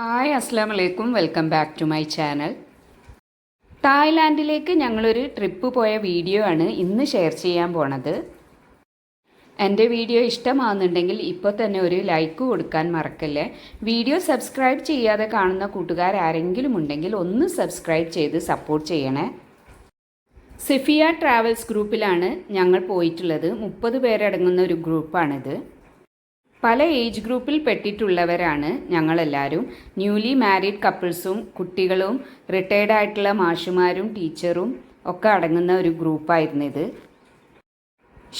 Hi അസ്സാം വലൈക്കും welcome back to my channel. തായ്ലാൻഡിലേക്ക് ഞങ്ങളൊരു ട്രിപ്പ് പോയ വീഡിയോ ആണ് ഇന്ന് ഷെയർ ചെയ്യാൻ പോണത്. എന്റെ വീഡിയോ ഇഷ്ടമാകുന്നുണ്ടെങ്കിൽ ഇപ്പോൾ തന്നെ ഒരു ലൈക്ക് കൊടുക്കാൻ മറക്കല്ലേ. വീഡിയോ സബ്സ്ക്രൈബ് ചെയ്യാതെ കാണുന്ന കൂട്ടുകാർ ആരെങ്കിലും ഉണ്ടെങ്കിൽ ഒന്ന് സബ്സ്ക്രൈബ് ചെയ്ത് സപ്പോർട്ട് ചെയ്യണേ. സിഫിയ ട്രാവൽസ് ഗ്രൂപ്പിലാണ് ഞങ്ങൾ പോയിട്ടുള്ളത്. മുപ്പത് പേരടങ്ങുന്ന ഒരു ഗ്രൂപ്പാണിത്. പല ഏജ് ഗ്രൂപ്പിൽ പെട്ടിട്ടുള്ളവരാണ് ഞങ്ങളെല്ലാവരും ന്യൂലി മാരീഡ് കപ്പിൾസും കുട്ടികളും റിട്ടയർഡ് ആയിട്ടുള്ള മാഷുമാരും ടീച്ചറും ഒക്കെ അടങ്ങുന്ന ഒരു ഗ്രൂപ്പായിരുന്നു ഇത്.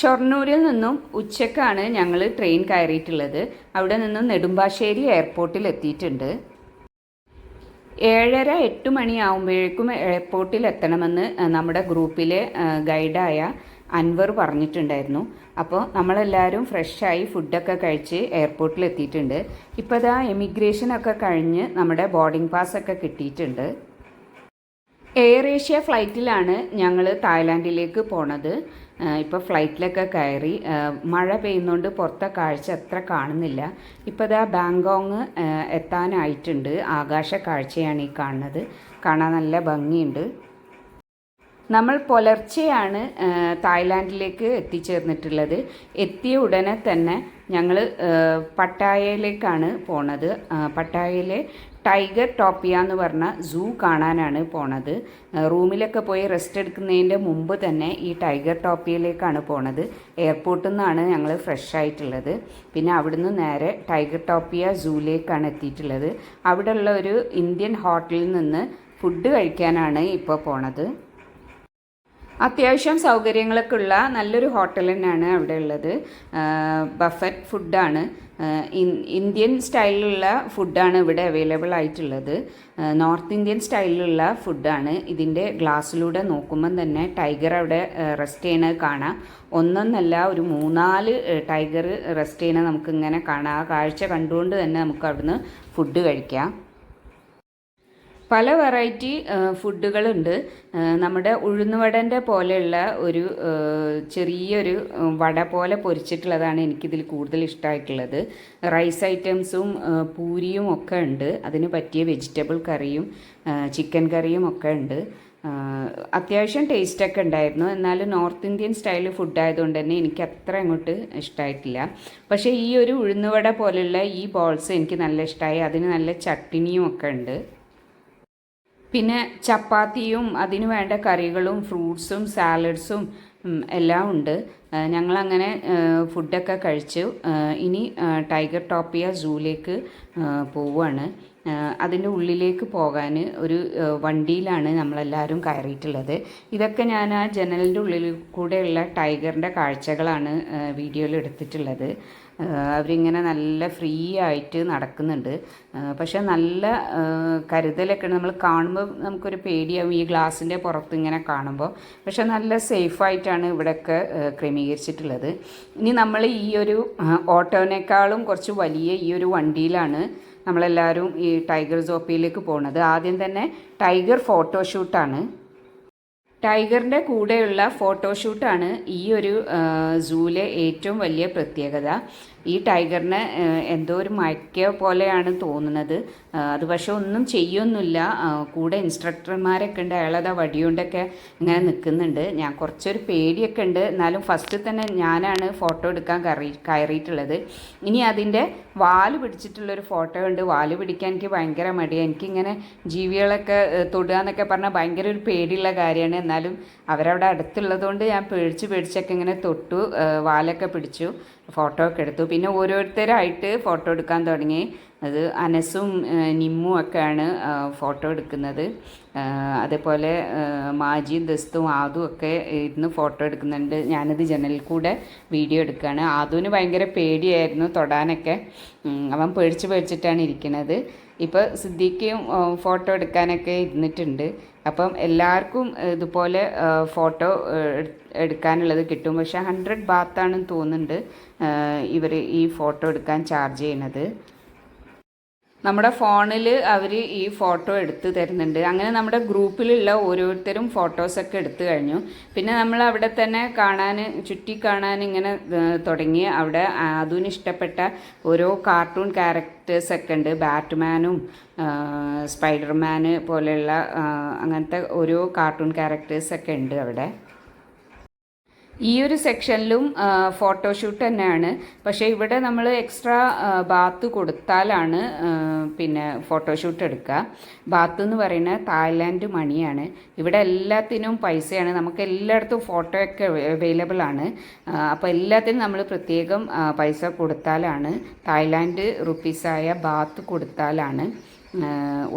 ഷൊർണൂരിൽ നിന്നും ഉച്ചക്കാണ് ഞങ്ങൾ ട്രെയിൻ കയറിയിട്ടുള്ളത്. അവിടെ നിന്നും നെടുമ്പാശ്ശേരി എയർപോർട്ടിൽ എത്തിയിട്ടുണ്ട്. ഏഴര എട്ട് മണിയാവുമ്പോഴേക്കും എയർപോർട്ടിൽ എത്തണമെന്ന് നമ്മുടെ ഗ്രൂപ്പിലെ ഗൈഡായ അൻവർ പറഞ്ഞിട്ടുണ്ടായിരുന്നു. അപ്പോൾ നമ്മളെല്ലാവരും ഫ്രഷായി ഫുഡൊക്കെ കഴിച്ച് എയർപോർട്ടിൽ എത്തിയിട്ടുണ്ട് ഇപ്പോൾ ഇതാ എമിഗ്രേഷനൊക്കെ കഴിഞ്ഞ് നമ്മുടെ ബോർഡിംഗ് പാസ് ഒക്കെ കിട്ടിയിട്ടുണ്ട്. എയർ ഏഷ്യ ഫ്ലൈറ്റിലാണ് ഞങ്ങൾ തായ്ലാൻഡിലേക്ക് പോണത്. ഇപ്പോൾ ഫ്ലൈറ്റിലൊക്കെ കയറി മഴ പെയ്യുന്നതുകൊണ്ട് പുറത്തെ കാഴ്ച അത്ര കാണുന്നില്ല. ഇപ്പോൾ ഇതാ ബാങ്കോങ് എത്താനായിട്ടുണ്ട്. ആകാശ കാഴ്ചയാണ് ഈ കാണുന്നത്. കാണാൻ നല്ല ഭംഗിയുണ്ട്. നമ്മൾ പുലർച്ചെയാണ് തായ്ലാൻഡിലേക്ക് എത്തിച്ചേർന്നിട്ടുള്ളത്. എത്തിയ ഉടനെ തന്നെ ഞങ്ങൾ പട്ടായയിലേക്കാണ് പോണത്. പട്ടായയിലെ ടൈഗർ ടോപ്പിയ എന്ന് പറഞ്ഞ സൂ കാണാനാണ് പോണത്. റൂമിലൊക്കെ പോയി റെസ്റ്റ് എടുക്കുന്നതിന്റെ മുമ്പ് തന്നെ ഈ ടൈഗർ ടോപ്പിയയിലേക്കാണ് പോണത്. എയർപോർട്ടിൽ നിന്നാണ് ഞങ്ങൾ ഫ്രഷ് ആയിട്ടുള്ളത്. പിന്നെ അവിടുന്ന് നേരെ ടൈഗർ ടോപ്പിയ സൂയിലേക്കാണ് എത്തിയിട്ടുള്ളത്. അവിടെയുള്ള ഒരു ഇന്ത്യൻ ഹോട്ടലിൽ നിന്ന് ഫുഡ് കഴിക്കാനാണ് ഇപ്പോൾ പോണത്. അത്യാവശ്യം സൗകര്യങ്ങളൊക്കെ ഉള്ള നല്ലൊരു ഹോട്ടൽ തന്നെയാണ് അവിടെ ഉള്ളത്. ബഫറ്റ് ഫുഡാണ്. ഇന്ത്യൻ സ്റ്റൈലിലുള്ള ഫുഡാണ് ഇവിടെ അവൈലബിൾ ആയിട്ടുള്ളത്. നോർത്ത് ഇന്ത്യൻ സ്റ്റൈലിലുള്ള ഫുഡാണ്. ഇതിന്റെ ഗ്ലാസ്സിലൂടെ നോക്കുമ്പം തന്നെ ടൈഗർ അവിടെ റെസ്റ്റ് ചെയ്യണത് കാണാം. ഒന്നൊന്നല്ല ഒരു മൂന്നാൽ ടൈഗർ റെസ്റ്റ് ചെയ്യണത് നമുക്കിങ്ങനെ കാണാം. ആ കാഴ്ച കണ്ടുകൊണ്ട് തന്നെ നമുക്ക് അവിടുന്ന് ഫുഡ് കഴിക്കാം. പല വെറൈറ്റി ഫുഡുകളുണ്ട്. നമ്മുടെ ഉഴുന്നുവടന്റെ പോലെയുള്ള ഒരു ചെറിയൊരു വട പോലെ പൊരിച്ചിട്ടുള്ളതാണ് എനിക്കിതിൽ കൂടുതൽ ഇഷ്ടമായിട്ടുള്ളത് റൈസ് ഐറ്റംസും പൂരിയും ഒക്കെ ഉണ്ട്. അതിന് പറ്റിയ വെജിറ്റബിൾ കറിയും ചിക്കൻ കറിയും ഒക്കെ ഉണ്ട്. അത്യാവശ്യം ടേസ്റ്റൊക്കെ ഉണ്ടായിരുന്നു. എന്നാലും നോർത്ത് ഇന്ത്യൻ സ്റ്റൈൽ ഫുഡ് ആയതുകൊണ്ട് തന്നെ എനിക്ക് അത്ര അങ്ങോട്ട് ഇഷ്ടമായിട്ടില്ല പക്ഷേ ഈ ഒരു ഉഴുന്നുവട പോലെയുള്ള ഈ ബോൾസ് എനിക്ക് നല്ല ഇഷ്ടമായി അതിന് നല്ല ചട്ടിനിയും ഒക്കെ ഉണ്ട്. പിന്നെ ചപ്പാത്തിയും അതിന് വേണ്ട കറികളും ഫ്രൂട്ട്സും സാലഡ്സും എല്ലാം ഉണ്ട്. ഞങ്ങളങ്ങനെ ഫുഡൊക്കെ കഴിച്ചു. ഇനി ടൈഗർ ടോപ്പിയ സൂയിലേക്ക് പോവുകയാണ്. അതിന്റെ ഉള്ളിലേക്ക് പോകാൻ ഒരു വണ്ടിയിലാണ് നമ്മളെല്ലാവരും കയറിയിട്ടുള്ളത്. ഇതൊക്കെ ഞാൻ ആ ജനലിന്റെ ഉള്ളിൽ കൂടെയുള്ള ടൈഗറിന്റെ കാഴ്ചകളാണ് വീഡിയോയിൽ എടുത്തിട്ടുള്ളത്. അവരിങ്ങനെ നല്ല ഫ്രീ ആയിട്ട് നടക്കുന്നുണ്ട്. പക്ഷെ നല്ല കരുതലൊക്കെ നമ്മൾ കാണുമ്പോൾ നമുക്കൊരു പേടിയാവും. ഈ ഗ്ലാസിന്റെ പുറത്ത് ഇങ്ങനെ കാണുമ്പോൾ. പക്ഷെ നല്ല സേഫായിട്ടാണ് ഇവിടെയൊക്കെ ക്രമീകരിച്ചിട്ടുള്ളത്. ഇനി നമ്മൾ ഈ ഒരു ഓട്ടോനേക്കാളും കുറച്ച് വലിയ ഈ ഒരു വണ്ടിയിലാണ് നമ്മളെല്ലാവരും ഈ ടൈഗർ സോപ്പിയിലേക്ക് പോകുന്നത് ആദ്യം തന്നെ ടൈഗർ ഫോട്ടോഷൂട്ടാണ് ടൈഗറിന്റെ കൂടെയുള്ള ഫോട്ടോഷൂട്ടാണ് ഈ ഒരു സൂവിലെ ഏറ്റവും വലിയ പ്രത്യേകത. ഈ ടൈഗറിനെ എന്തോ ഒരു മയക്ക പോലെയാണ് തോന്നുന്നത്. അത് പക്ഷെ ഒന്നും ചെയ്യൊന്നുമില്ല. കൂടെ ഇൻസ്ട്രക്ടർമാരൊക്കെ ഉണ്ട്. അയാളത് വടിയുണ്ടൊക്കെ ഇങ്ങനെ നിൽക്കുന്നുണ്ട്. ഞാൻ കുറച്ചൊരു പേടിയൊക്കെ ഉണ്ട്. എന്നാലും ഫസ്റ്റ് തന്നെ ഞാനാണ് ഫോട്ടോ എടുക്കാൻ കയറി കയറിയിട്ടുള്ളത്. ഇനി അതിന്റെ വാൽ പിടിച്ചിട്ടുള്ളൊരു ഫോട്ടോ ഉണ്ട്. വാൽ പിടിക്കാൻ എനിക്ക് ഭയങ്കര മടിയാണ് എനിക്കിങ്ങനെ ജീവികളൊക്കെ തൊടുക എന്നൊക്കെ പറഞ്ഞാൽ ഭയങ്കര ഒരു പേടിയുള്ള കാര്യമാണ്. എന്നാലും അവരവിടെ അടുത്തുള്ളതുകൊണ്ട് ഞാൻ പേടിച്ച് പേടിച്ചൊക്കെ ഇങ്ങനെ തൊട്ടു വാലൊക്കെ പിടിച്ചു ഫോട്ടോ ഒക്കെ എടുത്തു. പിന്നെ ഓരോരുത്തരായിട്ട് ഫോട്ടോ എടുക്കാൻ തുടങ്ങി. അത് അനസും നിമ്മും ഒക്കെയാണ് ഫോട്ടോ എടുക്കുന്നത്. അതേപോലെ മാജിയും ദസ്തും ആദും ഒക്കെ ഇരുന്ന് ഫോട്ടോ എടുക്കുന്നുണ്ട്. ഞാനത് ജനലിൽ കൂടെ വീഡിയോ എടുക്കുകയാണ്. ആദുവിന് ഭയങ്കര പേടിയായിരുന്നു തൊടാനൊക്കെ. അവൻ പേടിച്ച് പേടിച്ചിട്ടാണ് ഇരിക്കുന്നത്. ഇപ്പോൾ സിദ്ദീഖയും ഫോട്ടോ എടുക്കാനൊക്കെ ഇരുന്നിട്ടുണ്ട്. അപ്പം എല്ലാവർക്കും ഇതുപോലെ ഫോട്ടോ എടുക്കാനുള്ളത് കിട്ടും. പക്ഷേ ഹൺഡ്രഡ് ബാത്താണെന്ന് തോന്നുന്നുണ്ട് ഇവർ ഈ ഫോട്ടോ എടുക്കാൻ ചാർജ് ചെയ്യുന്നത്. നമ്മുടെ ഫോണിൽ അവർ ഈ ഫോട്ടോ എടുത്ത് തരുന്നുണ്ട്. അങ്ങനെ നമ്മുടെ ഗ്രൂപ്പിലുള്ള ഓരോരുത്തരും ഫോട്ടോസൊക്കെ എടുത്തു കഴിഞ്ഞു. പിന്നെ നമ്മൾ അവിടെ തന്നെ കാണാൻ ചുറ്റി കാണാൻ ഇങ്ങനെ തുടങ്ങി. അവിടെ അതിന് ഇഷ്ടപ്പെട്ട ഓരോ കാർട്ടൂൺ ക്യാരക്ടേഴ്സൊക്കെ ഉണ്ട്. ബാറ്റ്മാനും സ്പൈഡർമാന് പോലെയുള്ള അങ്ങനത്തെ ഓരോ കാർട്ടൂൺ ക്യാരക്ടേഴ്സൊക്കെ ഉണ്ട് അവിടെ. ഈ ഒരു സെക്ഷനിലും ഫോട്ടോഷൂട്ട് തന്നെയാണ്. പക്ഷേ ഇവിടെ നമ്മൾ എക്സ്ട്രാ ബാത്ത് കൊടുത്താലാണ് പിന്നെ ഫോട്ടോഷൂട്ട് എടുക്കുക. ബാത്ത് എന്ന് പറയുന്നത് തായ്ലാൻഡ് മണിയാണ്. ഇവിടെ എല്ലാത്തിനും പൈസയാണ്. നമുക്ക് എല്ലായിടത്തും ഫോട്ടോ ഒക്കെ അവൈലബിൾ ആണ്. അപ്പോൾ എല്ലാത്തിനും നമ്മൾ പ്രത്യേകം പൈസ കൊടുത്താലാണ് തായ്ലാൻഡ് റുപ്പീസായ ബാത്ത് കൊടുത്താലാണ്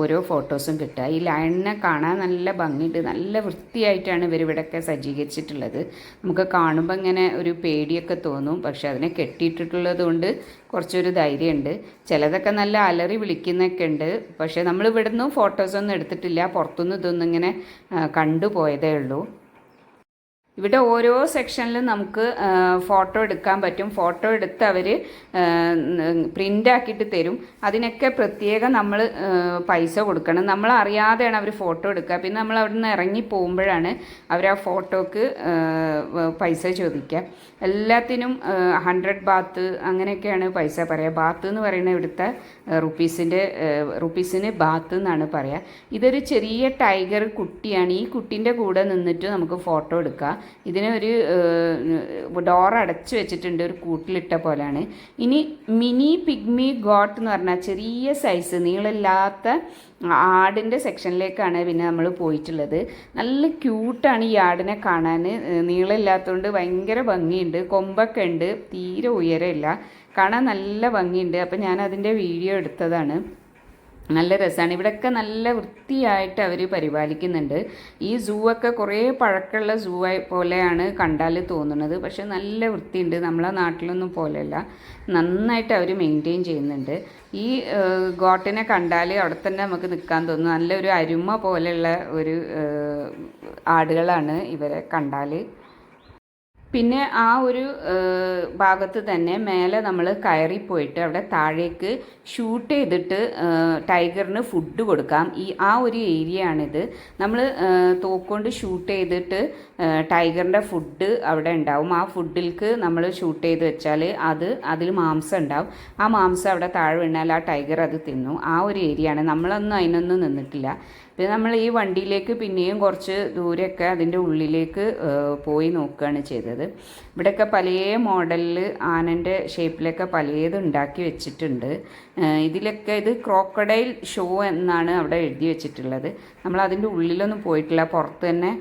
ഓരോ ഫോട്ടോസും കിട്ടുക. ഈ ലയണിനെ കാണാൻ നല്ല ഭംഗിയുണ്ട്. നല്ല വൃത്തിയായിട്ടാണ് ഇവർ ഇവിടെയൊക്കെ സജ്ജീകരിച്ചിട്ടുള്ളത്. നമുക്ക് കാണുമ്പോൾ ഇങ്ങനെ ഒരു പേടിയൊക്കെ തോന്നും. പക്ഷെ അതിനെ കെട്ടിയിട്ടിട്ടുള്ളത് കൊണ്ട് കുറച്ചൊരു ധൈര്യമുണ്ട്. ചിലതൊക്കെ നല്ല അലറി വിളിക്കുന്നൊക്കെ ഉണ്ട്. പക്ഷേ നമ്മൾ ഇവിടുന്ന് ഫോട്ടോസൊന്നും എടുത്തിട്ടില്ല. പുറത്തുനിന്ന് ഇതൊന്നും ഇങ്ങനെ കണ്ടുപോയതേ ഉള്ളൂ. ഇവിടെ ഓരോ സെക്ഷനിലും നമുക്ക് ഫോട്ടോ എടുക്കാൻ പറ്റും. ഫോട്ടോ എടുത്ത് അവർ പ്രിന്റ് ആക്കിയിട്ട് തരും. അതിനൊക്കെ പ്രത്യേകം നമ്മൾ പൈസ കൊടുക്കണം. നമ്മൾ അറിയാതെയാണ് അവർ ഫോട്ടോ എടുക്കുക. പിന്നെ നമ്മൾ അവിടെ നിന്ന് ഇറങ്ങി പോകുമ്പോഴാണ് അവർ ആ ഫോട്ടോക്ക് പൈസ ചോദിക്കുക. എല്ലാത്തിനും ഹൺഡ്രഡ് ബാത്ത് അങ്ങനെയൊക്കെയാണ് പൈസ പറയുക. ബാത്ത് എന്ന് പറയുന്നത് ഇവിടുത്തെ റുപ്പീസിന്റെ റുപ്പീസിന് ബാത്ത് എന്നാണ് പറയുക. ഇതൊരു ചെറിയ ടൈഗർ കുട്ടിയാണ്. ഈ കുട്ടീന്റെ കൂടെ നിന്നിട്ട് നമുക്ക് ഫോട്ടോ എടുക്കാം. ഇതിന് ഒരു ഡോർ അടച്ചു വെച്ചിട്ടുണ്ട് ഒരു കൂട്ടിലിട്ട പോലെയാണ്. ഇനി മിനി പിഗ്മി ഗോട്ട് എന്ന് പറഞ്ഞാൽ ചെറിയ സൈസ് നീളമില്ലാത്ത ആടിന്റെ സെക്ഷനിലേക്കാണ് പിന്നെ നമ്മൾ പോയിട്ടുള്ളത്. നല്ല ക്യൂട്ടാണ് ഈ ആടിനെ കാണാൻ. നീളമില്ലാത്തതുകൊണ്ട് ഭയങ്കര ഭംഗിയുണ്ട്. കൊമ്പൊക്കെ ഉണ്ട്. തീരെ ഉയരമില്ല. കാണാൻ നല്ല ഭംഗിയുണ്ട്. അപ്പം ഞാൻ അതിന്റെ വീഡിയോ എടുത്തതാണ്. നല്ല രസമാണ് ഇവിടെയൊക്കെ നല്ല വൃത്തിയായിട്ട് അവർ പരിപാലിക്കുന്നുണ്ട്. ഈ സൂ ഒക്കെ കുറേ പഴക്കമുള്ള സൂ പോലെയാണ് കണ്ടാൽ തോന്നുന്നത്. പക്ഷെ നല്ല വൃത്തിയുണ്ട്. നമ്മളെ നാട്ടിലൊന്നും പോലെയല്ല. നന്നായിട്ട് അവർ മെയിന്റെയിൻ ചെയ്യുന്നുണ്ട്. ഈ ഗോട്ടിനെ കണ്ടാൽ അവിടെ തന്നെ നമുക്ക് നിൽക്കാൻ തോന്നും. നല്ലൊരു അരുമ പോലെയുള്ള ഒരു ആടുകളാണ് ഇവരെ കണ്ടാൽ പിന്നെ ആ ഒരു ഭാഗത്ത് തന്നെ മേലെ നമ്മൾ കയറി പോയിട്ട് അവിടെ താഴേക്ക് ഷൂട്ട് ചെയ്തിട്ട് ടൈഗറിന് ഫുഡ് കൊടുക്കാം. ഈ ആ ഒരു ഏരിയ ആണിത് നമ്മൾ തോക്കൊണ്ട് ഷൂട്ട് ചെയ്തിട്ട് ടൈഗറിന്റെ ഫുഡ് അവിടെ ഉണ്ടാവും. ആ ഫുഡിൽക്ക് നമ്മൾ ഷൂട്ട് ചെയ്ത് വെച്ചാൽ അത് അതിൽ മാംസം ഉണ്ടാവും. ആ മാംസം അവിടെ താഴെ വീണാൽ ആ ടൈഗർ അത് തിന്നു. ആ ഒരു ഏരിയ ആണ് നമ്മളൊന്നും അതിനൊന്നും നിന്നിട്ടില്ല. പിന്നെ നമ്മൾ ഈ വണ്ടിയിലേക്ക് പിന്നെയും കുറച്ച് ദൂരെയൊക്കെ അതിന്റെ ഉള്ളിലേക്ക് പോയി നോക്കുകയാണ് ചെയ്തത്. ഇവിടെയൊക്കെ പല മോഡലിൽ ആനന്റെ ഷേപ്പിലൊക്കെ പലതും ഉണ്ടാക്കി വെച്ചിട്ടുണ്ട്. ഇതിലൊക്കെ ഇത് ക്രോക്കഡൈൽ ഷോ എന്നാണ് അവിടെ എഴുതി വെച്ചിട്ടുള്ളത്. നമ്മൾ അതിന്റെ ഉള്ളിലൊന്നും പോയിട്ടില്ല. പുറത്ത് തന്നെ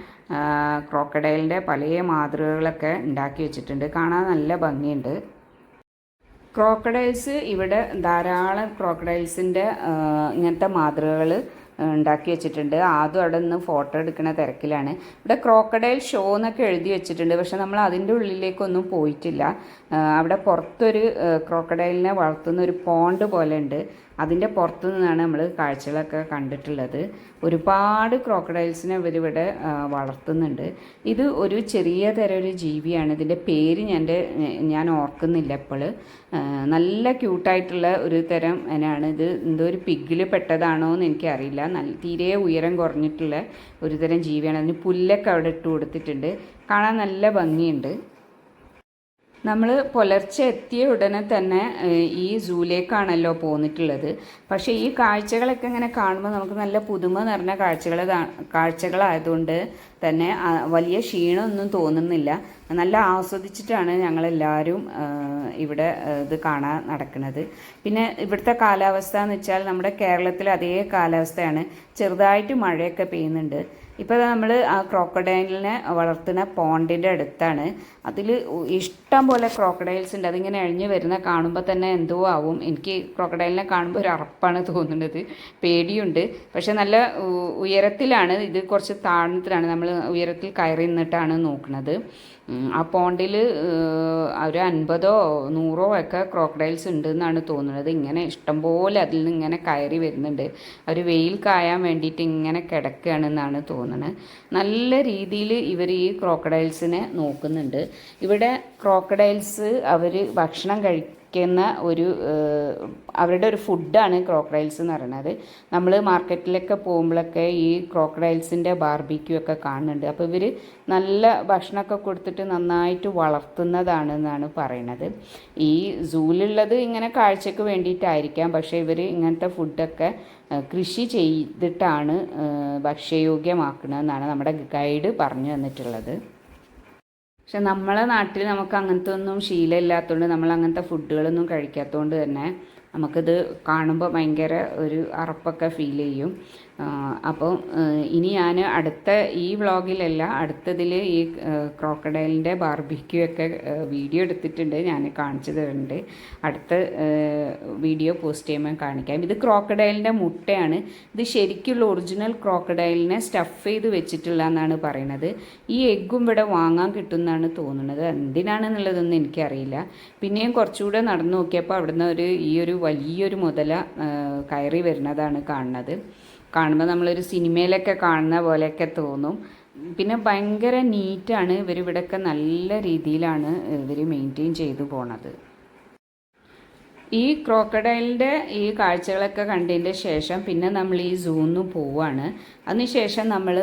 ക്രോക്കഡൈലിന്റെ പല മാതൃകകളൊക്കെ ഉണ്ടാക്കി വെച്ചിട്ടുണ്ട്. കാണാൻ നല്ല ഭംഗിയുണ്ട്. ക്രോക്കഡൈൽസ് ഇവിടെ ധാരാളം ക്രോക്കഡൈൽസിന്റെ ഇങ്ങനത്തെ മാതൃകകൾ ഉണ്ടാക്കി വെച്ചിട്ടുണ്ട്. ആദ്യം അവിടെ നിന്ന് ഫോട്ടോ എടുക്കുന്ന തിരക്കിലാണ്. ഇവിടെ ക്രോക്കഡൈൽ ഷോ എന്നൊക്കെ എഴുതി വെച്ചിട്ടുണ്ട്. പക്ഷെ നമ്മൾ അതിന്റെ ഉള്ളിലേക്കൊന്നും പോയിട്ടില്ല. അവിടെ പുറത്തൊരു ക്രോക്കഡൈലിനെ വളർത്തുന്ന ഒരു പോണ്ട് പോലെ ഉണ്ട്. അതിന്റെ പുറത്തു നിന്നാണ് നമ്മൾ കാഴ്ചകളൊക്കെ കണ്ടിട്ടുള്ളത്. ഒരുപാട് ക്രോക്കഡൈൽസിനെ ഇവരിവിടെ വളർത്തുന്നുണ്ട്. ഇത് ഒരു ചെറിയ തരം ഒരു ജീവിയാണ്. ഇതിന്റെ പേര് ഞാൻ ഞാൻ ഓർക്കുന്നില്ല ഇപ്പോൾ നല്ല ക്യൂട്ടായിട്ടുള്ള ഒരു തരം ഇനാണ് ഇത് എന്തോ ഒരു പിഗിൽ പെട്ടതാണോ എന്ന് എനിക്കറിയില്ല. നല്ല തീരെ ഉയരം കുറഞ്ഞിട്ടുള്ള ഒരു തരം ജീവിയാണ്. അതിന് പുല്ലൊക്കെ അവിടെ ഇട്ട് കൊടുത്തിട്ടുണ്ട്. കാണാൻ നല്ല ഭംഗിയുണ്ട്. നമ്മൾ പുലർച്ചെ എത്തിയ ഉടനെ തന്നെ ഈ സൂലേക്കാണല്ലോ പോന്നിട്ടുള്ളത്. പക്ഷേ ഈ കാഴ്ചകളൊക്കെ ഇങ്ങനെ കാണുമ്പോൾ നമുക്ക് നല്ല പുതുമ നിറഞ്ഞ കാഴ്ചകൾ കാഴ്ചകളായതുകൊണ്ട് തന്നെ വലിയ ക്ഷീണമൊന്നും തോന്നുന്നില്ല. നല്ല ആസ്വദിച്ചിട്ടാണ് ഞങ്ങളെല്ലാവരും ഇവിടെ ഇത് കാണാൻ നടക്കുന്നത്. പിന്നെ ഇവിടുത്തെ കാലാവസ്ഥ എന്ന് വെച്ചാൽ നമ്മുടെ കേരളത്തിലെ അതേ കാലാവസ്ഥയാണ്. ചെറുതായിട്ട് മഴയൊക്കെ പെയ്യുന്നുണ്ട്. ഇപ്പോൾ നമ്മൾ ആ ക്രോക്കഡൈലിനെ വളർത്തുന്ന പോണ്ടിന്റെ അടുത്താണ്. അതിൽ ഇഷ്ടം പോലെ ക്രോക്കഡൈൽസ് ഉണ്ട്. അതിങ്ങനെ അഴിഞ്ഞ് വരുന്ന കാണുമ്പോൾ തന്നെ എന്തോ ആവും. എനിക്ക് ക്രോക്കഡൈലിനെ കാണുമ്പോൾ ഒരു അറപ്പാണ് തോന്നുന്നത്. പേടിയുണ്ട്. പക്ഷെ നല്ല ഉയരത്തിലാണ്. ഇത് കുറച്ച് താഴ്ന്നത്തിലാണ്. നമ്മൾ ഉയരത്തിൽ കയറി നിന്നിട്ടാണ് നോക്കുന്നത് ആ പോണ്ടിൽ ഒരു അൻപതോ നൂറോ ഒക്കെ ക്രോക്കഡൈൽസ് ഉണ്ട് എന്നാണ് തോന്നുന്നത്. ഇങ്ങനെ ഇഷ്ടംപോലെ അതിൽ നിന്ന് ഇങ്ങനെ കയറി വരുന്നുണ്ട്. അവർ വെയിൽ കായാൻ വേണ്ടിയിട്ട് ഇങ്ങനെ കിടക്കുകയാണെന്നാണ് തോന്നുന്നത് നല്ല രീതിയിൽ ഇവർ ഈ ക്രോക്കഡൈൽസിനെ നോക്കുന്നുണ്ട്. ഇവിടെ ക്രോക്കഡൈൽസ് അവർ ഭക്ഷണം കഴി കഴിക്കുന്ന ഒരു അവരുടെ ഒരു ഫുഡാണ് ക്രോക്കഡൈൽസ് എന്ന് പറയുന്നത്. നമ്മൾ മാർക്കറ്റിലൊക്കെ പോകുമ്പോഴൊക്കെ ഈ ക്രോക്കഡൈൽസിന്റെ ബാർബിക്യൂ ഒക്കെ കാണുന്നുണ്ട്. അപ്പോൾ ഇവർ നല്ല ഭക്ഷണമൊക്കെ കൊടുത്തിട്ട് നന്നായിട്ട് വളർത്തുന്നതാണെന്നാണ് പറയണത്. ഈ സൂലുള്ളത് ഇങ്ങനെ കാഴ്ചക്ക് വേണ്ടിയിട്ടായിരിക്കാം. പക്ഷേ ഇവർ ഇങ്ങനത്തെ ഫുഡൊക്കെ കൃഷി ചെയ്തിട്ടാണ് ഭക്ഷ്യയോഗ്യമാക്കണമെന്നാണ് നമ്മുടെ ഗൈഡ് പറഞ്ഞു തന്നിട്ടുള്ളത്. പക്ഷെ നമ്മളെ നാട്ടിൽ നമുക്ക് അങ്ങനത്തെ ഒന്നും ശീലമില്ലാത്തതുകൊണ്ട് നമ്മൾ അങ്ങനത്തെ ഫുഡുകളൊന്നും കഴിക്കാത്തതുകൊണ്ട് തന്നെ നമുക്കിത് കാണുമ്പോൾ ഭയങ്കര ഒരു അറപ്പൊക്കെ ഫീൽ ചെയ്യും. അപ്പോൾ ഇനി ഞാൻ അടുത്ത ഈ വ്ളോഗിലല്ല അടുത്തതിൽ ഈ ക്രോക്കഡൈലിന്റെ ബാർബിക്യൂ ഒക്കെ വീഡിയോ എടുത്തിട്ടുണ്ട് ഞാൻ കാണിച്ചു തരുന്നുണ്ട് അടുത്ത വീഡിയോ പോസ്റ്റ് ചെയ്യുമ്പോൾ കാണിക്കാം. ഇത് ക്രോക്കഡൈലിന്റെ മുട്ടയാണ്. ഇത് ശരിക്കുള്ള ഒറിജിനൽ ക്രോക്കഡൈലിനെ സ്റ്റഫ് ചെയ്ത് വെച്ചിട്ടുള്ള എന്നാണ് പറയണത്. ഈ എഗ്ഗും ഇവിടെ വാങ്ങാൻ കിട്ടുമെന്നാണ് തോന്നുന്നത് എന്തിനാണെന്നുള്ളതൊന്നും എനിക്കറിയില്ല. പിന്നെയും കുറച്ചുകൂടെ നടന്നു നോക്കിയപ്പോൾ അവിടുന്ന് ഒരു ഈ ഒരു വലിയൊരു മുതല കയറി വരുന്നതാണ് കാണുന്നത്. കാണുമ്പോൾ നമ്മളൊരു സിനിമയിലൊക്കെ കാണുന്ന പോലെയൊക്കെ തോന്നും. പിന്നെ ഭയങ്കര നീറ്റാണ്. ഇവർ ഇവിടെയൊക്കെ നല്ല രീതിയിലാണ് ഇവർ മെയിന്റെയിൻ ചെയ്തു പോണത്. ഈ ക്രോക്കഡൈലിന്റെ ഈ കാഴ്ചകളൊക്കെ കണ്ടതിന്റെ ശേഷം പിന്നെ നമ്മൾ ഈ സൂന്ന് പോവാണ്. അതിനുശേഷം നമ്മൾ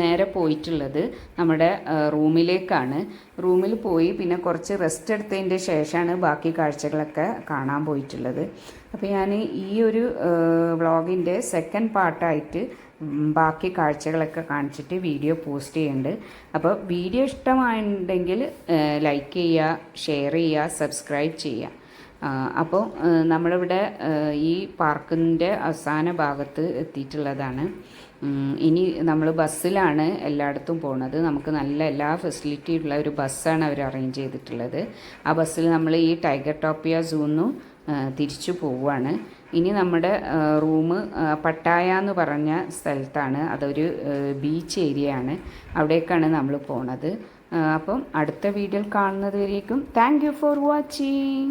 നേരെ പോയിട്ടുള്ളത് നമ്മുടെ റൂമിലേക്കാണ്. റൂമിൽ പോയി പിന്നെ കുറച്ച് റെസ്റ്റ് എടുത്തതിന്റെ ശേഷമാണ് ബാക്കി കാഴ്ചകളൊക്കെ കാണാൻ പോയിട്ടുള്ളത്. അപ്പോൾ ഞാൻ ഈ ഒരു വ്ളോഗിന്റെ സെക്കൻഡ് പാർട്ടായിട്ട് ബാക്കി കാഴ്ചകളൊക്കെ കാണിച്ചിട്ട് വീഡിയോ പോസ്റ്റ് ചെയ്യുന്നുണ്ട്. അപ്പോൾ വീഡിയോ ഇഷ്ടമായിട്ടുണ്ടെങ്കിൽ ലൈക്ക് ചെയ്യുക ഷെയർ ചെയ്യുക സബ്സ്ക്രൈബ് ചെയ്യുക. അപ്പോൾ നമ്മളിവിടെ ഈ പാർക്കിന്റെ അവസാന ഭാഗത്ത് എത്തിയിട്ടുള്ളതാണ്. ഇനി നമ്മൾ ബസ്സിലാണ് എല്ലായിടത്തും പോണത്. നമുക്ക് നല്ല എല്ലാ ഫെസിലിറ്റി ഉള്ള ഒരു ബസ്സാണ് അവർ അറേഞ്ച് ചെയ്തിട്ടുള്ളത്. ആ ബസ്സിൽ നമ്മൾ ഈ ടൈഗർ ടോപ്പിയ സൂന്നും തിരിച്ചു പോവുകയാണ് ഇനി നമ്മുടെ റൂം പട്ടായ എന്ന് പറഞ്ഞ സ്ഥലത്താണ്. അതൊരു ബീച്ച് ഏരിയ ആണ്. അവിടേക്കാണ് നമ്മൾ പോണത്. അപ്പം അടുത്ത വീഡിയോയിൽ കാണുന്നതുവരേക്കും താങ്ക് യു ഫോർ വാച്ചിങ്.